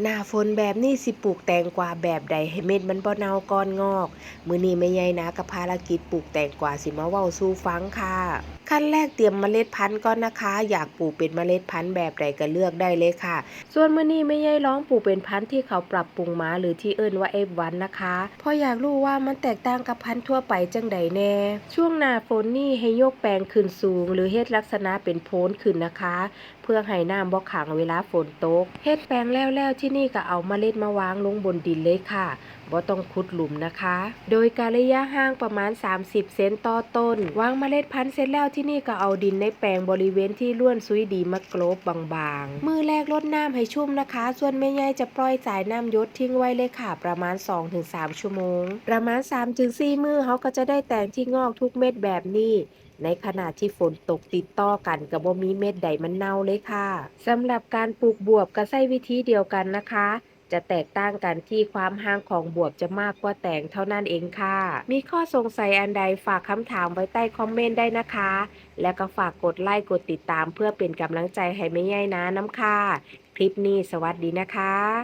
หน้าฝนแบบนี้สิปลูกแตงกวาแบบใดให้เม็ดมันบ่เน่าก่อนงอก มือนี้แม่ใหญ่นะกับภารกิจปลูกแตงกวาสิมาเว้าสู่ฟังค่ะ ขั้นแรกเตรียมเมล็ดพันธุ์ก่อนนะคะ อยากปลูกเป็นเมล็ดพันธุ์แบบใดก็เลือกได้เลยค่ะ ส่วนมือนี้แม่ใหญ่ร้องปลูกเป็นพันธุ์ที่เขาปรับปรุงมาหรือที่เอิ้นว่า F1 นนะคะเพราะอยากรู้ว่ามันแตกต่างกับพันธุ์ทั่วไปจังใดแน่ ช่วงหน้าฝนนี่ให้ยกแปลงขึ้นสูง หรือเฮ็ดลักษณะเป็นโพนขึ้นนะคะ พื่อให้น้ำบ่ขังเวลาฝนตกเฮ็ดแปลงแล้วๆที่นี่ก็เอาเมล็ดมาวางลงบนดินเลยค่ะ บ่ต้องขุดหลุมนะคะ โดยการระยะห่างประมาณ 30 เซนต่อต้น วางเมล็ดพันธุ์เสร็จแล้วที่นี่ก็เอาดินในแปลงบริเวณที่ล้วนซุยดีมากรบบางๆ มือแรกรดน้ำให้ชุ่มนะคะ ส่วนแม่ใหญ่จะปล่อยสายน้ำยศทิ้งไว้เลยค่ะ ประมาณ 2-3 ชั่วโมง ประมาณ 3-4 มือเขาก็จะได้แตงที่งอกทุกเม็ดแบบนี้ในขณะที่ฝนตกติดต่อกันกับบ่มีเม็ดใดมันเน่าเลยค่ะสำหรับการปลูกบวบก็ใช้วิธีเดียวกันนะคะ จะแตกต่างกันที่ความห่างของบวบจะมากกว่าแตงเท่านั้นเองค่ะ มีข้อสงสัยอันใดฝากคำถามไว้ใต้คอมเมนต์ได้นะคะ แล้วก็ฝากกดไลค์กดติดตามเพื่อเป็นกำลังใจให้แม่ใหญ่นะน้ำค่ะ คลิปนี้สวัสดีนะคะ